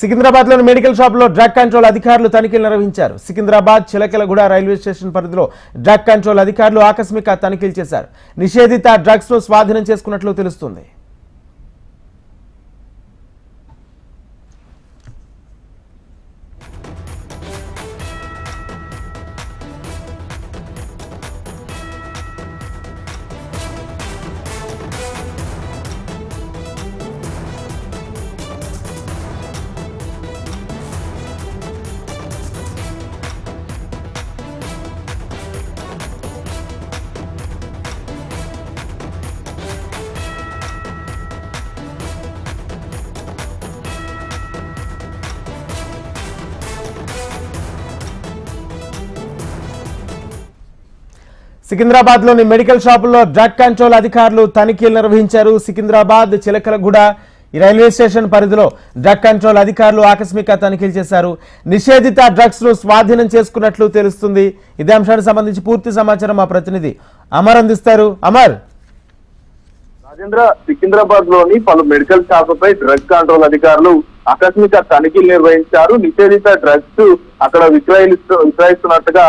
సికింద్రాబాద్లోని medical షాప్లో drug control అధికారులు తనిఖీలు నిర్వహించారు. సికింద్రాబాద్ చిలకలగూడ రైల్వే స్టేషన్ పరిధిలో డ్రగ్ కంట్రోల్ అధికారులు ఆకస్మిక తనిఖీలు చేశారు. నిషేధిత డ్రగ్స్ను స్వాధీనం చేసుకున్నట్లు తెలుస్తుంది. సికింద్రాబాద్లోని మెడికల్ షాపుల్లో డ్రగ్ కంట్రోల్ అధికారులు తనిఖీలు నిర్వహించారు. సికింద్రాబాద్ చిలకలగూడ ఈ రైల్వే స్టేషన్ పరిధిలో డ్రగ్ కంట్రోల్ అధికారులు ఆకస్మిక తనిఖీలు చేశారు. నిషేధిత డ్రగ్స్ను స్వాధీనం చేసుకున్నట్లు తెలుస్తుంది. ఇదే అంశానికి సంబంధించి పూర్తి సమాచారం మా ప్రతినిధి అమర్ అందిస్తారు. అమర్! రాజేంద్ర సికింద్రాబాద్లోని పలు మెడికల్ షాపులపై డ్రగ్ కంట్రోల్ అధికారులు ఆకస్మిక తనిఖీలు నిర్వహించారు. నిషేధిత డ్రగ్స్ అక్కడ విక్రయిస్తూ విక్రయిస్తున్నట్టుగా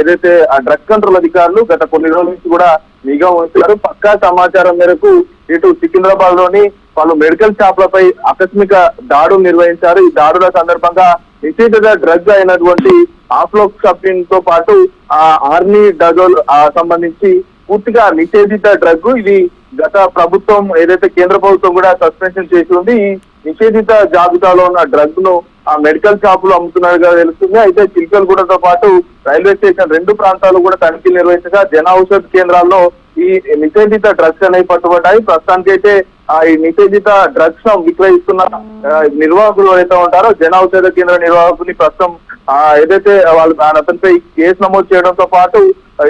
ఏదైతే ఆ డ్రగ్ కంట్రోల్ అధికారులు గత కొన్ని రోజుల నుంచి కూడా నిఘా ఉంచారు పక్కా సమాచారం మేరకు ఇటు సికింద్రాబాద్లోని పలు మెడికల్ షాపులపై ఆకస్మిక దాడులు నిర్వహించారు. ఈ దాడుల సందర్భంగా నిషేధిత డ్రగ్ అయినటువంటి ఆఫ్లోక్సపిన్తో పాటు ఆ ఆర్మీ డజోల్ సంబంధించి పూర్తిగా నిషేధిత డ్రగ్ ఇది గత ప్రభుత్వం ఏదైతే కేంద్ర ప్రభుత్వం కూడా సస్పెన్షన్ చేసి ఉంది. ఈ నిషేధిత జాబితాలో ఉన్న డ్రగ్ను ఆ మెడికల్ షాపులు అమ్ముతున్నట్టుగా తెలుస్తుంది. అయితే చిల్కల్గూడతో పాటు రైల్వే స్టేషన్ రెండు ప్రాంతాలు కూడా తనిఖీలు నిర్వహించగా జన ఔషధ కేంద్రాల్లో ఈ నిషేధిత డ్రగ్స్ అనేవి పట్టుబడ్డాయి. ప్రస్తుతానికి అయితే ఆ ఈ నిషేధిత డ్రగ్స్ను విక్రయిస్తున్న నిర్వాహకులు ఏదైతే ఉంటారో జన ఔషధ కేంద్ర నిర్వాహకుని ప్రస్తుతం ఆ, ఏదైతే వాళ్ళు ఆయన అతనిపై కేసు నమోదు చేయడంతో పాటు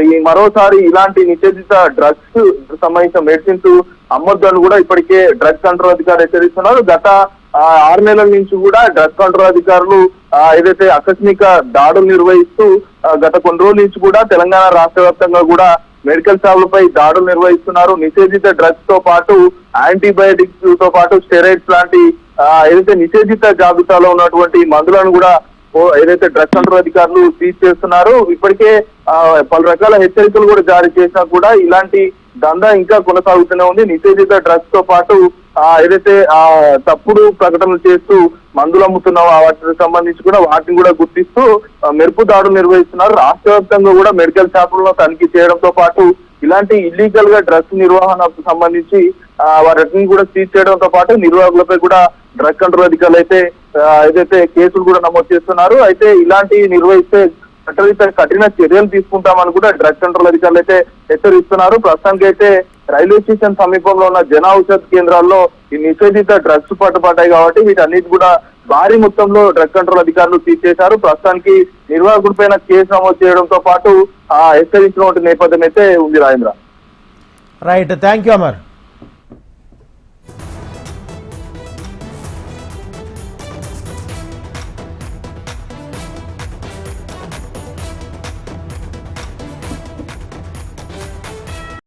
ఈ మరోసారి ఇలాంటి నిషేధిత డ్రగ్స్ సంబంధించిన మెడిసిన్స్ అమ్మొద్దని కూడా ఇప్పటికే డ్రగ్స్ కంట్రోల్ అధికారులు హెచ్చరిస్తున్నారు. గత ఆరు నెలల నుంచి కూడా డ్రగ్ కంట్రోల్ అధికారులు ఏదైతే ఆకస్మిక దాడులు నిర్వహిస్తూ గత కొన్ని రోజుల నుంచి కూడా తెలంగాణ రాష్ట్ర వ్యాప్తంగా కూడా మెడికల్ షాపులపై దాడులు నిర్వహిస్తున్నారు. నిషేధిత డ్రగ్స్తో పాటు యాంటీబయాటిక్స్తో పాటు స్టెరాయిడ్స్ లాంటి ఆ, ఏదైతే నిషేధిత జాబితాలో ఉన్నటువంటి మందులను కూడా ఏదైతే డ్రగ్స్ కంట్రోల్ అధికారులు సీజ్ చేస్తున్నారు ఇప్పటికే ఆ, పలు రకాల హెచ్చరికలు కూడా జారీ చేసినా కూడా ఇలాంటి దందా ఇంకా కొనసాగుతూనే ఉంది. నిషేధిత డ్రగ్స్తో పాటు ఆ, ఏదైతే ఆ తప్పుడు ప్రకటనలు చేస్తూ మందులు అమ్ముతున్న వాటికి సంబంధించి కూడా వాటిని కూడా గుర్తిస్తూ మెరుపు దాడులు నిర్వహిస్తున్నారు. రాష్ట్ర వ్యాప్తంగా కూడా మెడికల్ షాపులను తనిఖీ చేయడంతో పాటు ఇలాంటి ఇల్లీగల్గా డ్రగ్స్ నిర్వహణకు సంబంధించి ఆ, వాటిని కూడా సీజ్ చేయడంతో పాటు నిర్వాహకులపై కూడా డ్రగ్ కంట్రోల్ అధికారులు అయితే ఏదైతే కేసులు కూడా నమోదు చేస్తున్నారు అయితే ఇలాంటి నిర్వహిస్తే చట్టరీత్యా కఠిన చర్యలు తీసుకుంటామని కూడా డ్రగ్ కంట్రోల్ అధికారులు అయితే హెచ్చరిస్తున్నారు. ప్రస్తుతానికి అయితే రైల్వే స్టేషన్ సమీపంలో ఉన్న జన ఔషధ కేంద్రాల్లో ఈ నిషేధిత డ్రగ్స్ పట్టుబడ్డాయి కాబట్టి వీటన్నిటి కూడా భారీ మొత్తంలో డ్రగ్ కంట్రోల్ అధికారులు తీసేశారు ప్రస్తుతానికి నిర్వాహకుడి పైన కేసు నమోదు చేయడంతో పాటు ఆ హెచ్చరించినటువంటి నేపథ్యం అయితే ఉంది Rajendra. Right thank you Amar